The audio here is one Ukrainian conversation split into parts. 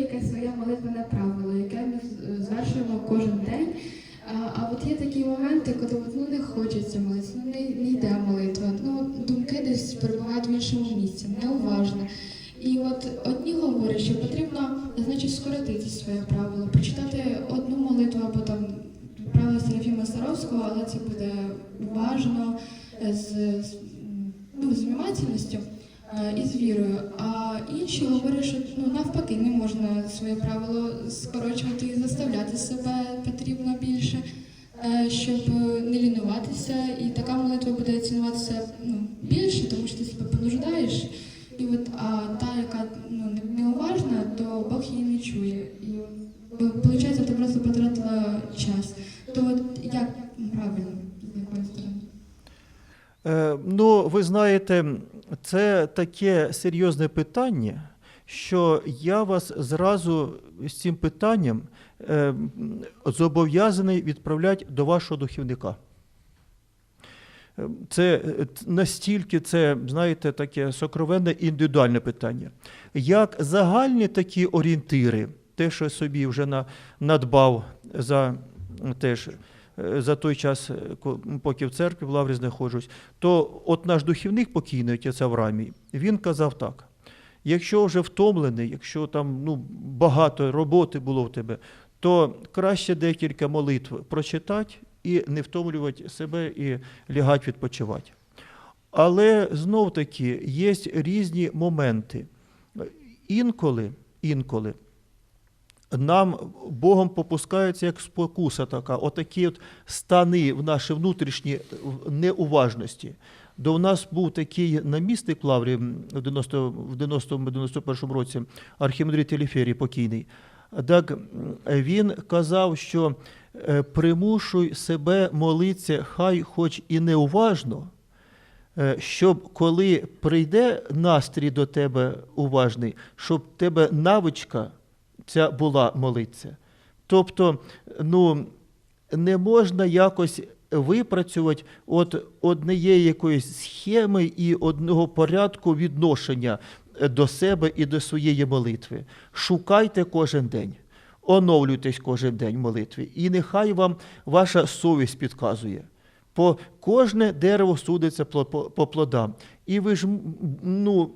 якесь своє молитвене правило, яке ми звершуємо кожен день. А, от є такі моменти, коли ну, не хочеться молитися, ну, не, не йде молитва, ну, думки десь перебувають в іншому місці, неуважно. І от одні говорять, що потрібно, значить, скоротити своє правило, прочитати одну молитву або там правила Серафіма Саровського, але це буде уважно, з, з, ну, з внимательністю е, і з вірою. А інші говорять, що ну, навпаки не можна своє правило скорочувати і заставляти себе потрібно більше, е, щоб не лінуватися. І така молитва буде цінуватися ну, більше, тому що ти себе понуждаєш. І от, а та, яка ну, не- неуважна, то Бог її не чує. І виходить, ти просто потратила час. То от як правильно, з якої сторони? Е, Ну, ви знаєте, це таке серйозне питання, що я вас зразу з цим питанням е, зобов'язаний відправляти до вашого духівника. Е, Це е, настільки це, знаєте, таке сокровенне індивідуальне питання. Як загальні такі орієнтири, те, що собі вже на, надбав за теж за той час, е, поки в церкві в Лаврі знаходжусь, то от наш духівник покійний отець Аврамій, він казав так. Якщо вже втомлений, якщо там ну, багато роботи було в тебе, то краще декілька молитв прочитати і не втомлювати себе і лягати відпочивати. Але знов таки є різні моменти. Інколи, інколи нам Богом попускається як спокуса така, отакі от стани в наші внутрішні неуважності. До нас був такий намісник Лаврі в 90 в 90-91 році, архімандрит Еліферій покійний. Так він казав, що е, примушуй себе молитися, хай хоч і неуважно, е, щоб коли прийде настрій до тебе уважний, щоб тебе навичка ця була молитися. Тобто, ну, не можна якось випрацювати от однієї якоїсь схеми і одного порядку відношення до себе і до своєї молитви. Шукайте кожен день. Оновлюйтесь кожен день в молитві, і нехай вам ваша совість підказує. По кожне дерево судиться по плодам. І ви ж ну,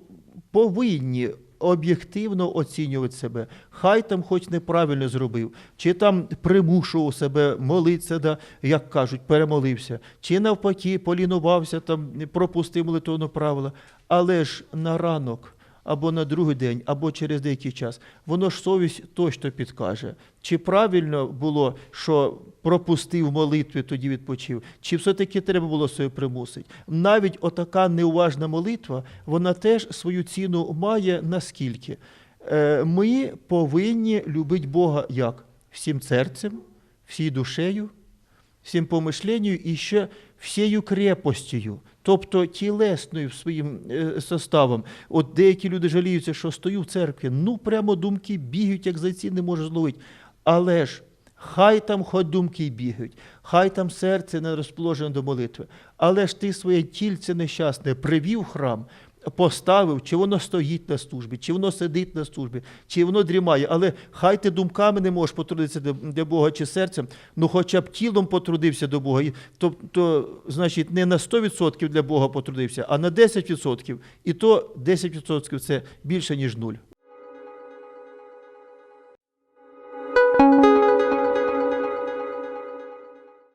повинні об'єктивно оцінювати себе. Хай там хоч неправильно зробив, чи там примушував себе молитися, да, як кажуть, перемолився, чи навпаки полінувався, там пропустив молитовне правило. Але ж на ранок або на другий день, або через деякий час, воно ж совість точно підкаже. Чи правильно було, що пропустив молитви, тоді відпочив, чи все-таки треба було себе примусити. Навіть отака неуважна молитва, вона теж свою ціну має наскільки. Е, Ми повинні любити Бога як? Всім серцем, всією душею, всім помишленню і ще всією крепостю, тобто тілесною своїм е, составом. От деякі люди жаліються, що стою в церкві, ну прямо думки бігають, як зайці, не можу зловити. Але ж хай там хоч думки бігають, хай там серце не розположене до молитви, але ж ти своє тільце нещасне привів храм, поставив, чи воно стоїть на службі, чи воно сидить на службі, чи воно дрімає. Але хай ти думками не можеш потрудитися до, Бога чи серцем, ну хоча б тілом потрудився до Бога. І То, то, значить, не на 100% для Бога потрудився, а на 10%. І то 10% це більше, ніж нуль.